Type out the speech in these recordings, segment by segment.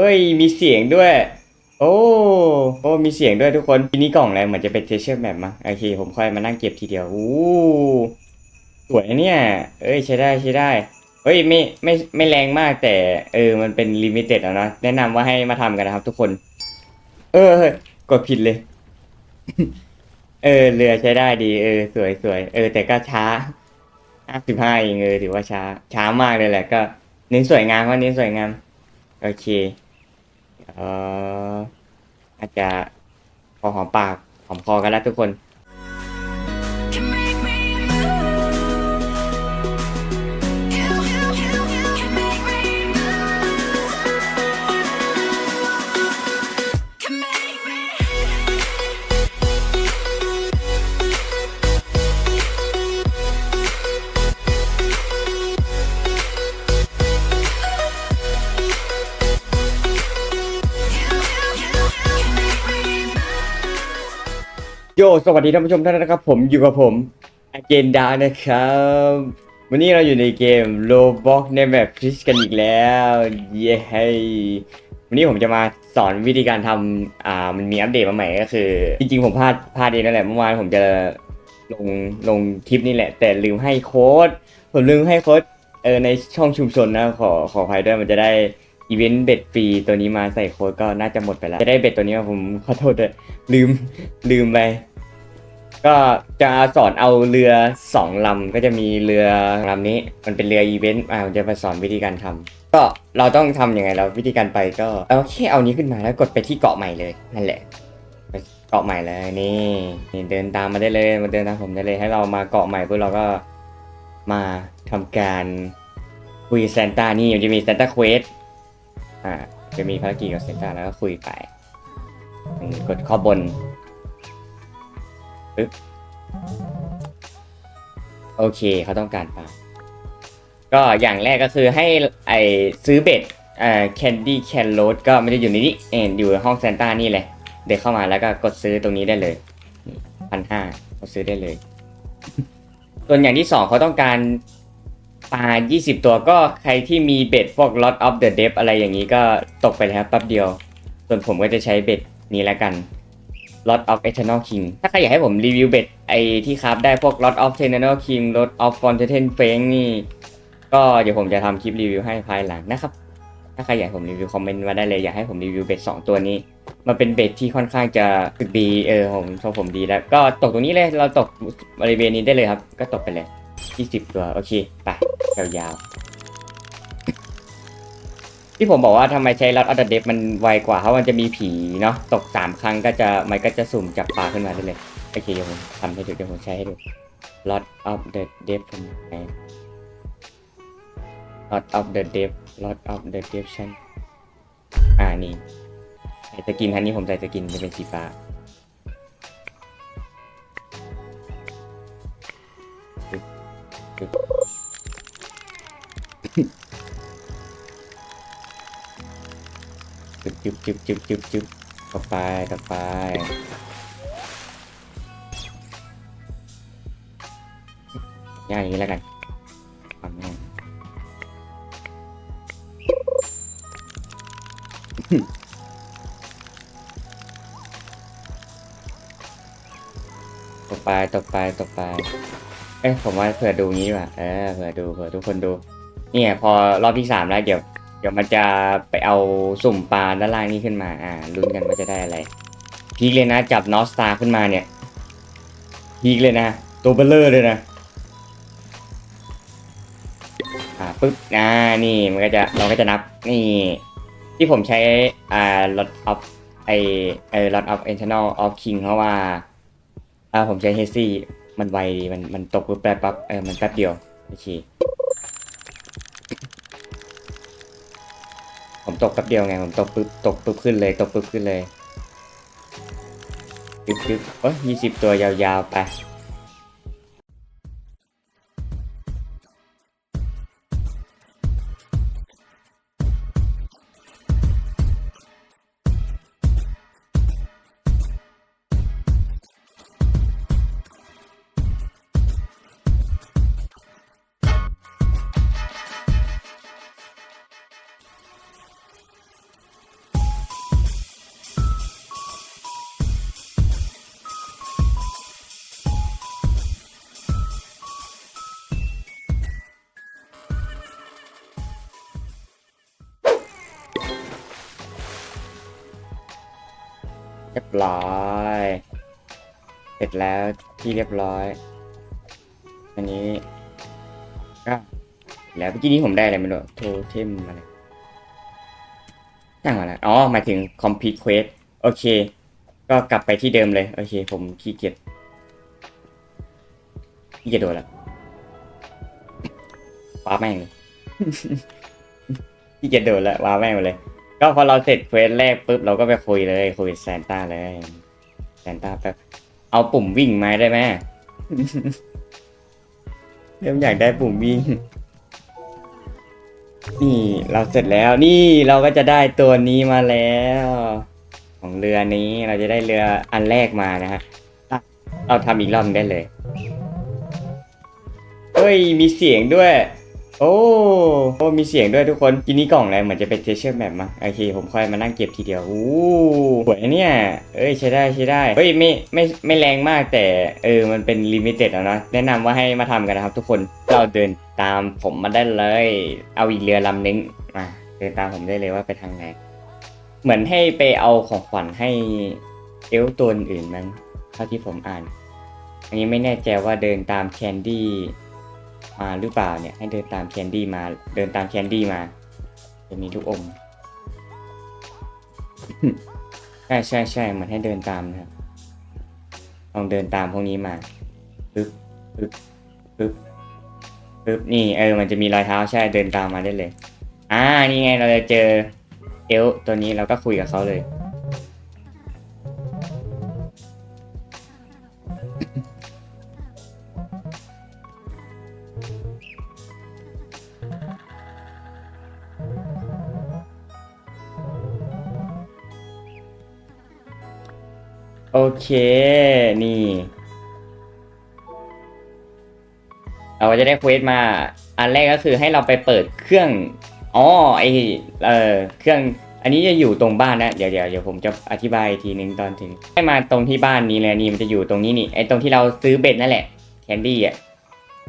เฮ้ย มีเสียงด้วย โอ้ โอ้ มีเสียงด้วยทุกคนทีนี้กล่องอะไรเหมือนจะเป็นเทเชอร์แบบมั้งโอเค ผมค่อยมานั่งเก็บทีเดียว อู้สวยเนี่ย เอ้ย ใช้ได้ใช้ได้ เฮ้ย ไม่ ไม่ ไม่แรงมากแต่ เออ มันเป็นลิมิเต็ดอะนะ แนะนำว่าให้มาทำกันนะครับทุกคน เออกดผิดเลย เออ เรือใช้ได้ดี เออ สวยสวย เออ แต่ก็ช้าห้าสิบห้าเองเออถือว่าช้า ช้ามากเลยแหละ ก็เน้นสวยงามว่าเน้นสวยงาม โอเค เอออาจจะพอหอมปากหอมคอกันแล้วทุกคน โยสวัสดีท่านผู้ชมท่านนะครับ ผมอยู่กับผมอเจนดานะครับ วันนี้เราอยู่ในเกม Roblox ในแบบพิชกันอีกแล้วเย้วันนี้ผมจะมาสอนวิธีการทำอ่ามันมีอัปเดตมาใหม่ก็คือ จริงๆ ผมพลาดพลาดเองนั่นแหละเมื่อวานผมจะลงลงคลิปนี่แหละ แต่ลืมให้โค้ดผมลืมให้โค้ดเออในช่องชุมชนนะขอขออภัยด้วยมันจะได้อีเวนต์เบ็ดฟรีตัวนี้มาใส่โค้ดก็น่าจะหมดไปแล้ว จะได้เบ็ดตัวนี้มาผมขอโทษด้วยลืมลืมไป ก็จะสอนเอาเรือสองลำก็จะมีเรือลำนี้ มันเป็นเรืออีเวนต์อ่าผมจะมาสอนวิธีการทำก็เราต้องทำยังไงเราวิธีการไปก็เอาแค่เอานี้ขึ้นมาแล้วกดไปที่เกาะใหม่เลยนั่นแหละ ไปเกาะใหม่เลยนี่นี่เดินตามมาได้เลยมาเดินตามผมได้เลย ให้เรามาเกาะใหม่ปุ๊บเราก็มาทำการคุยซนต้านี่มันจะมีซนต้าเควสอ่าจะมีภารกิจกับซนต้าแล้วก็คุยไปอืมกดข้อบน โอเคเขาต้องการปลาก็อย่างแรกก็คือให้ไอซื้อเบ็ดอ่าแคนดี้แคนโรดก็ไม่ได้อยู่ในนี้เอออยู่ห้องแซนต้านี่เลยเดินเข้ามาแล้วก็กดซื้อตรงนี้ได้เลยพันห้ากดซื้อได้เลยส่วนอย่างที่สองเขาต้องการปลา 20 ตัวก็ใครที่มีเบ็ดพวก Lot of the Deep อะไรอย่างนี้ก็ตกไปแล้วแป๊บเดียว ส่วนผมก็จะใช้เบ็ดนี้แล้วกัน Lot of Eternal King ถ้าใครอยากให้ผมรีวิวเบ็ดไอที่ครับได้พวก Lot of Eternal King Lot of f o n t a i n f a n g นี่ ก็เดี๋ยวผมจะทำคลิปรีวิวให้ภายหลังนะครับ ถ้าใครอยากให้ผมรีวิวคอมเมนต์มาได้เลย อยากให้ผมรีวิวเบ็ดสองตัวนี้ มันเป็นเบ็ดที่ค่อนข้างจะฝึกดีเออผมชอบผมดีแล้ว ก็ตกตรงนี้เลยเราตกบริเวณนี้ได้เลยครับ ก็ตกไปเลย20ตัวโอเคไปยาวๆ ที่ผมบอกว่าทำไมใช้ Lot of the Deep มันไวกว่าเพราะมันจะมีผีเนาะตกสามครั้งก็จะมันก็จะสุ่มจับปลาขึ้นมาได้เลยโอเคเดี๋ยวผมทำให้ดูเดี๋ยวผมใช้ให้ดู Lot of the Deep เป็นไง Lot of the Deep Lot of the Deep ชันอ่านี่ใส่สกินทันนี้ผมใส่สกินจะเป็นสีฟ้า จึ๊บจึ๊บจึ๊บจึ๊บจึ๊บจึ๊บต่อไปต่อไปย่างอย่างนี้แล้วกันทำง่ายต่อไปต่อไปต่อไป เอ้ยผมว่าเผื่อดูงี้ดีกว่าเออเผื่อดูเผื่อทุกคนดู เนี่ย พอรอบที่สามแล้วเดี๋ยว เดี๋ยวมันจะไปเอาสุ่มปลาด้านล่างนี่ขึ้นมา อ่าลุ้นกันว่าจะได้อะไร พีคเลยนะ จับนอสตาขึ้นมาเนี่ย พีคเลยนะ ตัวเบลเลอร์เลยนะ อ่าปึ๊บ อ่า นี่ มันก็จะ เราก็จะนับ นี่ ที่ผมใช้ อ่า lot of ไอไอ lot of internal of king เพราะว่า อ่า ผมใช้เฮซี่ มันไวดี มัน มันตกปุ๊บแป๊บปั๊บ เออ มันแป๊บเดียว โอเค ผมตกแป๊บเดียวไง ผมตกปึ๊บตกปึ๊บขึ้นเลย ตกปึ๊บขึ้นเลยปึ๊บปึ๊บโอ้ยยี่สิบตัวยาวๆไป ร้อยเสร็จแล้วที่เรียบร้อย อันนี้ก็แล้วเมื่อกี้นี้ผมได้อะไรไม่รู้โทเทมอะไรตั้งอะไรอ๋อหมายถึง complete quest โอเค ก็กลับไปที่เดิมเลย โอเค ผมขี้เกียจขี้เกียจโดนละว้าแม่งเลยขี้เกียจโดนละว้าแม่งเลย ก็พอเราเสร็จเควสแรกปุ๊บเราก็ไปคุยเลย คุยแซนต้าเลยแซนต้าแป๊บเอาปุ่มวิ่งมาได้ไหมเริ่มอยากได้ปุ่มวิ่ง นี่เราเสร็จแล้วนี่เราก็จะได้ตัวนี้มาแล้ว ของเรือนี้เราจะได้เรืออันแรกมานะฮะเราทำอีกรอบได้เลย เฮ้ย มีเสียงด้วย โอ้โอ้มีเสียงด้วยทุกคนทีนี้กล่องอะไรเหมือนจะเป็นเทเชอร์แมปมั้งโอเค ผมค่อยมานั่งเก็บทีเดียวอู้สวยเนี่ย เอ้ยใช้ได้ใช้ได้เฮ้ยไม่ไม่ไม่แรงมากแต่เออมันเป็นลิมิเต็ดแล้วนะแนะนำว่าให้มาทำกันนะครับ ทุกคนเราเดินตามผมมาได้เลย เอาอีกเรือลำนึงมาเดินตามผมได้เลยว่าไปทางไหนเหมือนให้ไปเอาของขวัญให้เอลตัวอื่นมั้งเท่าที่ผมอ่าน อันนี้ไม่แน่ใจว่าเดินตามแคนดี้ มาหรือเปล่าเนี่ย ให้เดินตามแคนดี้มา เดินตามแคนดี้มา จะมีลูกอม ใช่ใช่ใช่เหมือนให้เดินตามนะครับ ลองเดินตามพวกนี้มาปึ๊บปึ๊บปึ๊บปึ๊บนี่เออ มันจะมีรอยเท้าใช่เดินตามมาได้เลย อ่า นี่ไงเราจะเจอเอลตัวนี้เราก็คุยกับเขาเลย โอเค นี่ เราจะได้เควสมา อันแรกก็คือให้เราไปเปิดเครื่องอ๋อไอเออเครื่อง อันนี้จะอยู่ตรงบ้านนะเดี๋ยวเดี๋ยวเดี๋ยวผมจะอธิบายอีกทีนึงตอนถึง ให้มาตรงที่บ้านนี้เลยนี่มันจะอยู่ตรงนี้นี่ไอตรงที่เราซื้อเบ็ดนั่นแหละแคนดี้อะ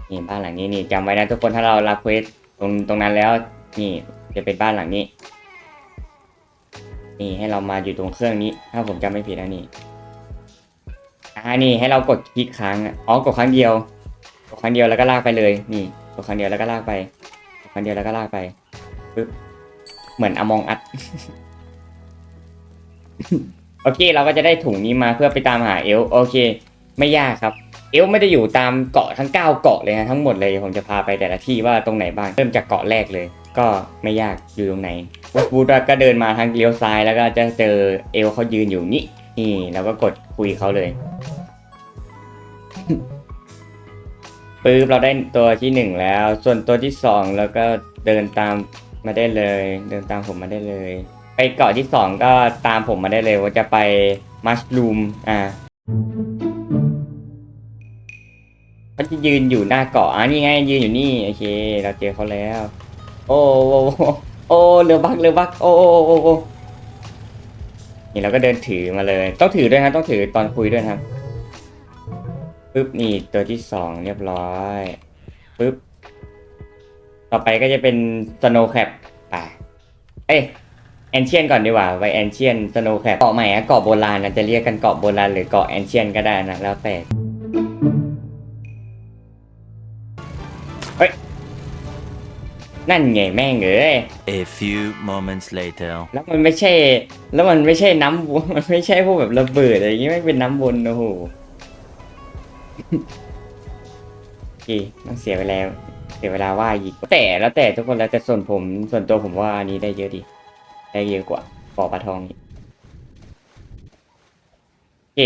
นี่บ้านหลังนี้นี่จำไว้นะทุกคนถ้าเรารับเควสตรงตรงนั้นแล้วนี่จะเป็นบ้านหลังนี้ นี่ให้เรามาอยู่ตรงเครื่องนี้ ถ้าผมจำไม่ผิดนะนี่ อ่านี่ให้เรากดคลิกค้างอ๋อกดครั้งเดียวกดครั้งเดียวแล้วก็ลากไปเลย นี่กดครั้งเดียวแล้วก็ลากไปกดครั้งเดียวแล้วก็ลากไปปึ๊บเหมือนอมองอัดโอเค เราก็จะได้ถุงนี้มาเพื่อไปตามหาเอลโอเค ไม่ยากครับ เอลไม่ได้อยู่ตามเกาะทั้ง 9 เกาะเลยนะทั้งหมดเลยผมจะพาไปแต่ละที่ว่าตรงไหนบ้างเริ่มจากเกาะแรกเลย ก็ไม่ยากอยู่ตรงไหนวูดก็เดินมาทางเลี้ยวซ้ายแล้วก็จะเจอเอลเขายืนอยู่นี่ นี่เราก็กดคุยเขาเลยปึ๊บเราได้ตัวที่หนึ่งแล้ว ส่วนตัวที่สองแล้วก็เดินตามมาได้เลย เดินตามผมมาได้เลย ไปเกาะที่สองก็ตามผมมาได้เลย ว่าจะไปมัชลูมอ่าเขาจะยืนอยู่หน้าเกาะอะนี่ไงยืนอยู่นี่โอเค เราเจอเขาแล้ว โอ้โอ้โอ้เรือบักเรือบักโอ้โอ้โอ้โอ้ นี่เราก็เดินถือมาเลย ต้องถือด้วยนะต้องถือตอนคุยด้วยครับปึ๊บนี่ตัวที่สองเรียบร้อยปึ๊บต่อไปก็จะเป็นสโนแคปไปเอ้ยแอนเชียนก่อนดีกว่าไวแอนเชียนสโนแคปเกาะใหม่อะเกาะโบราณนะจะเรียกกันเกาะโบราณหรือเกาะแอนเชียนก็ได้นะแล้วแต่ นั่นไงแม่งเอ้ย A few moments later. แล้วมันไม่ใช่ แล้วมันไม่ใช่น้ำวนมันไม่ใช่พวกแบบระเบิดอะไรอย่างงี้ไม่เป็นน้ำวนโอ้โห โอเคต้องเสียเวลาเสียเวลาว่าอีก แต่แล้วแต่ทุกคนแล้วแต่ส่วนผมส่วนตัวผมว่าอันนี้ได้เยอะดี ได้เยอะกว่าปอปลาทองอีกโอเค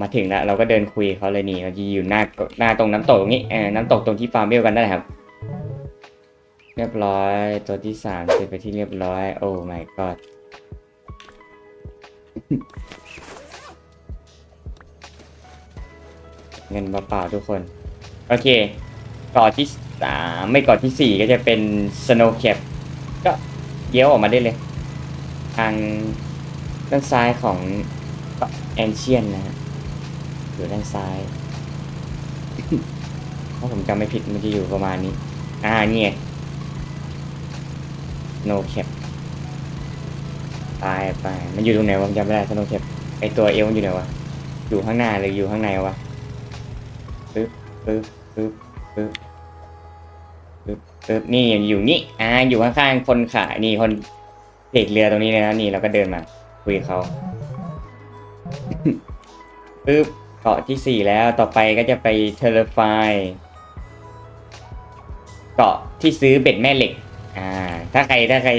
มาถึงแล้วเราก็เดินคุยกับเขาเลยนี่เราจะอยู่หน้าหน้าตรงน้ำตกตรงนี้เออน้ำตกตรงที่ฟาร์มเบลกันนั่นแหละครับ เรียบร้อย ตัวที่สามเสร็จไปที่เรียบร้อย โอ้ my god เงินเปล่าๆทุกคน โอเคกาะที่สามไม่กาะที่สี่ก็จะเป็น snow cap ก็เลี้ยวออกมาได้เลย ทางด้านซ้ายของแอนเชียนนะฮะอยู่ด้านซ้ายถ้าผมจำไม่ผิดมันจะอยู่ประมาณนี้ อ่านี่ ไง no cap ไปไปมันอยู่ตรงไหนวะจำไม่ได้สโนว์เทปไอตัวเอลมันอยู่ไหนวะอยู่ข้างหน้าหรืออยู่ข้างในวะปึ๊บปึ๊บปึ๊บปึ๊บปึ๊บปึ๊บนี่อยู่นี่อ่าอยู่ข้างๆคนขายนี่คนเด็กเรือตรงนี้เลยนะนี่เราก็เดินมาคุยเขาปึ๊บเกาะที่สี่แล้วต่อไปก็จะไปเทเลไฟเกาะที่ซื้อเบ็ดแม่เหล็ก อ่า ถ้าใครถ้าใคร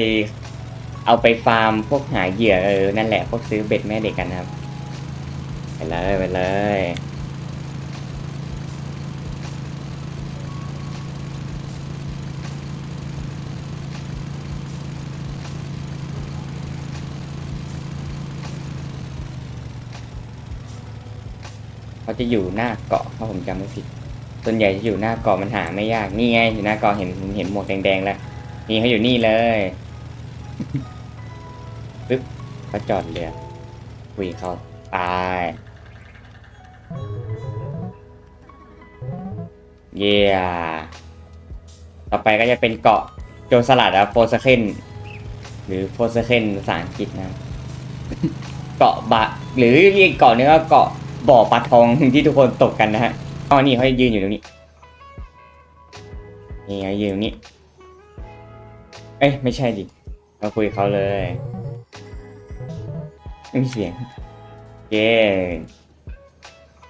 เอาไปฟาร์มพวกหาเหยื่อเออ นั่นแหละพวกซื้อเบ็ดแม่เหล็กกันนะครับ ไปเลยไปเลยเขาจะอยู่หน้าเกาะถ้าผมจำไม่ผิดส่วนใหญ่จะอยู่หน้าเกาะมันหาไม่ยาก นี่ไงอยู่หน้าเกาะเห็นเห็นหมวกแดงๆแล้ว นี่เขาอยู่นี่เลยปึ๊บเขาจอดเรือคุยเขาไปเย่ต่อไปก็จะเป็นเกาะโจรสลัดอะโฟสเคนหรือโฟสเคนภาษาอังกฤษนะ เกาะบะหรือเรียกเกาะนี้ก็เกาะบ่อปลาทองที่ทุกคนตกกันนะฮะอ๋อนี่เขายืนอยู่ตรงนี้นี่ไงยืนตรงนี้ เอ้ยไม่ใช่ดิมาคุยเขาเลยไม่มีเสียงเย้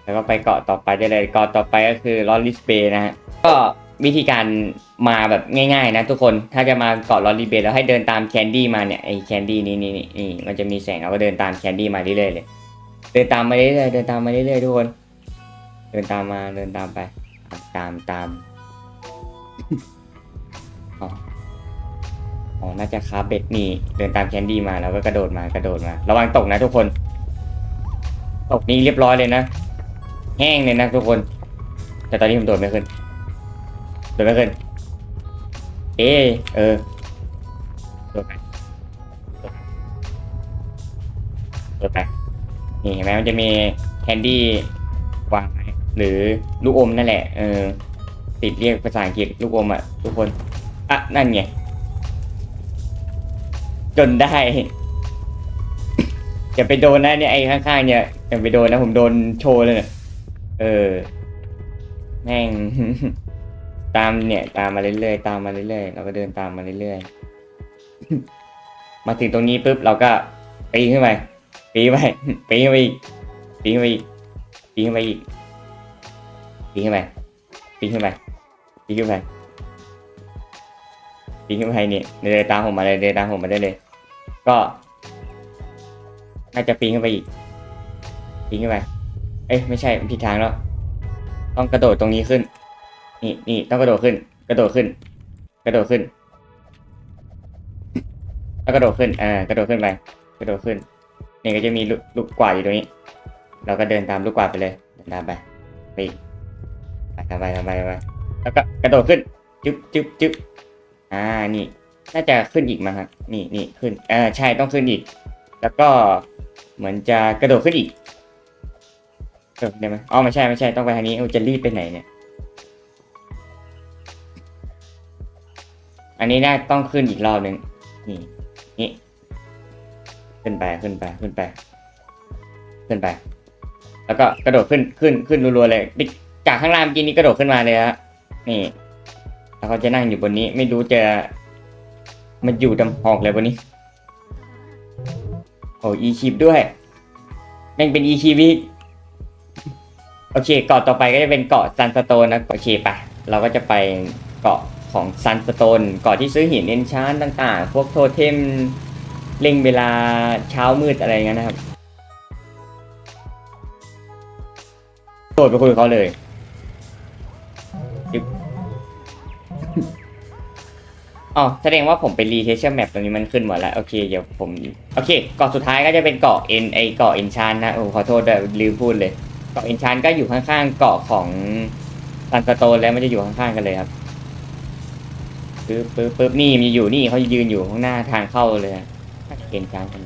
แล้วก็ไปเกาะต่อไปได้เลยเกาะต่อไปก็คือลอริสเบย์นะฮะก็วิธีการมาแบบง่ายๆนะทุกคนถ้าจะมาเกาะลอริสเบย์แล้วให้เดินตามแคนดี้มาเนี่ยไอ้แคนดี้นี่นี่นี่นี่มันจะมีแสงเราก็เดินตามแคนดี้มาเรื่อยๆเลยเดินตามมาเรื่อยๆเดินตามมาเรื่อยๆทุกคน เดินตามมาเดินตามไป ตามตาม อ๋อ น่าจะคาเบ็ดนี่ เดินตามแคนดี้มาแล้วก็กระโดดมากระโดดมา ระวังตกนะทุกคน ตกนี้เรียบร้อยเลยนะ แห้งเลยนะทุกคน แต่ตอนนี้ผมโดดไม่ขึ้น โดดไม่ขึ้น เอเออ โดดไป โดดไป นี่เห็นไหมมันจะมีแคนดี้วางไว้หรือลูกอมนั่นแหละ เออ ติดเรียกภาษาอังกฤษลูกอมอะทุกคน อะ นั่นไง จนได้อย่าไปโดนนะเนี่ยไอ้ข้างๆเนี่ยอย่าไปโดนนะผมโดนโชว์เลยเนี่ยเออแม่งตามเนี่ย ตามมาเรื่อยๆตามมาเรื่อยๆเราก็เดินตามมาเรื่อยๆมาถึงตรงนี้ปุ๊บเราก็ปีนขึ้นไปปีนไปปีนขึ้นไปอีกปีนขึ้นไปอีกปีขึ้นไปอีกปีนขึ้นไปปีนขึ้นไปปีนขึ้นไปปีนขึ้นไปเนี่ยเดินตามผมมาเลยเดินตามผมมาได้เลย ก็ น่าจะปีนขึ้นไปอีก ปีนขึ้นไป เอ้ยไม่ใช่ผิดทางแล้ว ต้องกระโดดตรงนี้ขึ้น นี่นี่ต้องกระโดดขึ้น กระโดดขึ้น กระโดดขึ้น แล้วกระโดดขึ้นอ่ากระโดดขึ้นไป กระโดดขึ้น นี่ก็จะมีลูกลูกกวาดอยู่ตรงนี้ เราก็เดินตามลูกกวาดไปเลย เดินตามไป ไปอีกไปทำไปทำไปทำไปแล้วก็กระโดดขึ้น จึ๊บจึ๊บจึ๊บอ่า นี่ น่าจะขึ้นอีกมาครับนี่นี่ขึ้นอ่าใช่ต้องขึ้นอีก แล้วก็เหมือนจะกระโดดขึ้นอีกเออได้ไหมอ๋อไม่ใช่ไม่ใช่ต้องไปทางนี้เออจะรีบไปไหนเนี่ย อันนี้น่าต้องขึ้นอีกรอบหนึ่งนี่นี่ขึ้นไปขึ้นไปขึ้นไป ขึ้นไป แล้วก็กระโดดขึ้นขึ้นขึ้นรัวๆเลยดิจากข้างล่างเมื่อกี้นี้กระโดดขึ้นมาเลยฮะนี่แล้วเขาจะนั่งอยู่บนนี้ ไม่รู้จะ มันอยู่ดำหอกเลยบนนี้ โอ้อีคิปด้วย แม่งเป็นอีคิปอีกโอเคเกาะต่อไปก็จะเป็นเกาะซันสโตนนะโอเคไปเราก็จะไปเกาะของซันสโตนเกาะที่ซื้อหินเอนชานต่างๆ พวกโทเทมเล็งเวลาเช้ามืดอะไรเงี้ยนะครับโดดไปคุยกับเขาเลย อ๋อแสดงว่าผมไปรีเทสเชอร์แมปตรงนี้มันขึ้นหมดแล้ว โอเค เดี๋ยวผม โอเค เกาะสุดท้ายก็จะเป็นเกาะเอ็นไอเกาะเอ็นชานนะโอ้ขอโทษด้วยลืมพูดเลย เกาะเอ็นชานก็อยู่ข้างๆเกาะของซันสโตนแล้วมันจะอยู่ข้างๆกันเลยครับปึ๊บปึ๊บปึ๊บนี่มีอยู่นี่เขายืนอยู่ข้างหน้าทางเข้าเลยน่าจะเอ็นชานกัน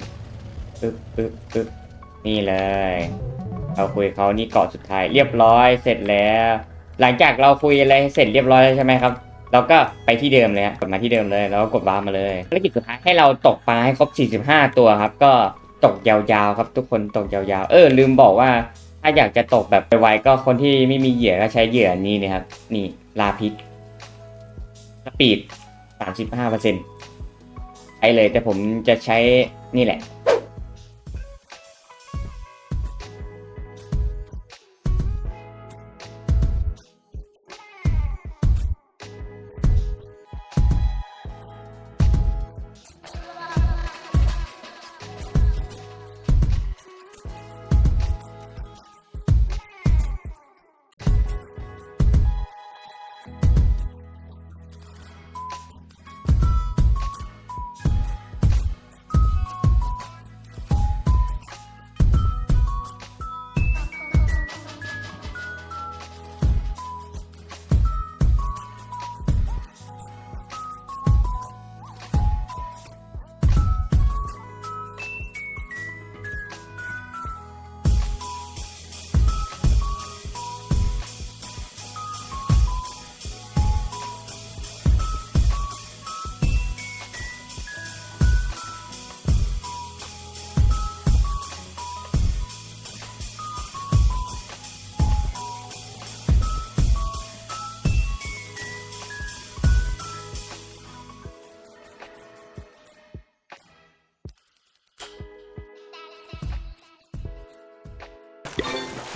ปึ๊บปึ๊บปึ๊บนี่เลยเราคุยเขานี่เกาะสุดท้ายเรียบร้อยเสร็จแล้ว หลังจากเราคุยอะไรเสร็จเรียบร้อยแล้วใช่ไหมครับ เราก็ไปที่เดิมเลยฮะกดมาที่เดิมเลย แล้วก็กดวาร์ปมาเลยภารกิจสุดท้ายให้เราตกปลาให้ครบ 45 ตัวครับ ก็ตกยาวๆครับ ทุกคนตกยาวๆ เออ ลืมบอกว่า ถ้าอยากจะตกแบบไวๆก็คนที่ไม่มีเหยื่อก็ใช้เหยื่อนี้นะครับ นี่ลาพิษสปีด35%ใช้เลยแต่ผมจะใช้นี่แหละ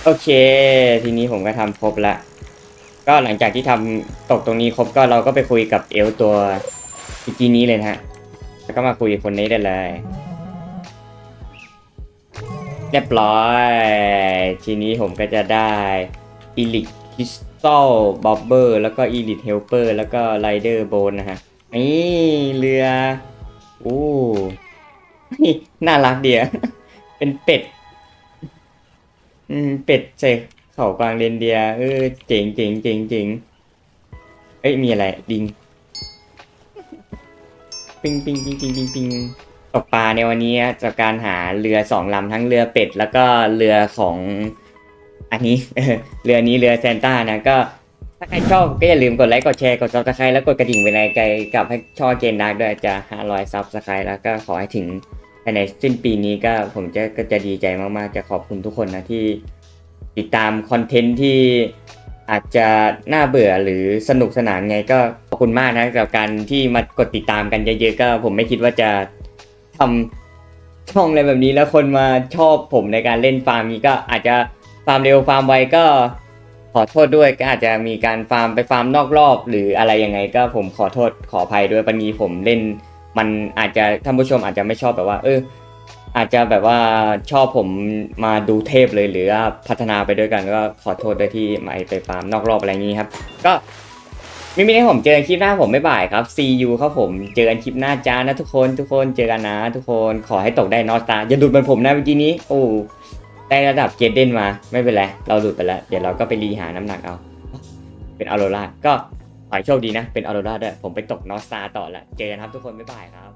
โอเค ทีนี้ผมก็ทำครบละ ก็หลังจากที่ทำตกตรงนี้ครบก็เราก็ไปคุยกับเอลตัวเมื่อกี้นี้เลยนะฮะ แล้วก็มาคุยกับคนนี้ได้เลย เรียบร้อย ทีนี้ผมก็จะได้ e l i t Crystal Bobber แล้วก็ Elite Helper แล้วก็ Rider Bone นะฮะนี่เรือ โอ้นี่น่ารักเดียวเป็นเป็ด อืม เป็ดใส่เขากวางเรนเดียเออเจ๋งเจ๋งเจ๋งเจ๋งเอ้ยมีอะไรดิงปิงปิงปิงปิงปิงปิงตกปลาในวันนี้จากการหาเรือสองลำทั้งเรือเป็ด แล้วก็เรือของ อันนี้เรือนี้เรือแซนต้านะก็ถ้าใครชอบก็อย่าลืมกดไลค์กดแชร์กดซับสไครต์แล้วกดกระดิ่งเป็นแรงใจกับให้ช่อเกนดากด้วยจะ500ซับสไครต์แล้วก็ขอให้ถึงายในสิ้นปีนี้ก็ผมจะก็จะดีใจมากๆ จะขอบคุณทุกคนนะที่ติดตามคอนเทนต์ที่อาจจะน่าเบื่อหรือสนุกสนานไงก็ขอบคุณมากนะกับการที่มากดติดตามกันเยอะๆก็ผมไม่คิดว่าจะทำช่องอะไรแบบนี้แล้วคนมาชอบผมในการเล่นฟาร์มนี้ก็อาจจะฟาร์มเร็วฟาร์มไวก็ขอโทษด้วยก็อาจจะมีการฟาร์มไปฟาร์มนอกรอบ หรืออะไรยังไงก็ผมขอโทษขออภัยด้วยบางทีผมเล่น มันอาจจะท่านผู้ชมอาจจะไม่ชอบแบบว่า เออ อาจจะแบบว่าชอบผมมาดูเทพเลยหรือว่าพัฒนาไปด้วยกันก็ขอโทษด้วยที่มาไปฟาร์มนอกรอบอะไรอย่างนี้ครับ ก็ไม่มีให้ผมเจอคลิปหน้าผมไม่บ่ายครับ see you ครับผมเจอกันคลิปหน้าจ้านะทุกคนทุกคนเจอกันนะ ทุกคนขอให้ตกได้นอสตาอย่าดูดเหมือนผมนะเมื่อกี้นี้ โอ้ได้ระดับเกดเด่นมาไม่เป็นไรเราดูดไปแล้ว เดี๋ยวเราก็ไปรีหาน้ำหนักเอา เป็นออโรราก็ ขอให้โชคดีนะ เป็นออโรราด้วย ผมไปตกนอสตาต่อละ เจอกันครับทุกคน บ๊ายบายครับ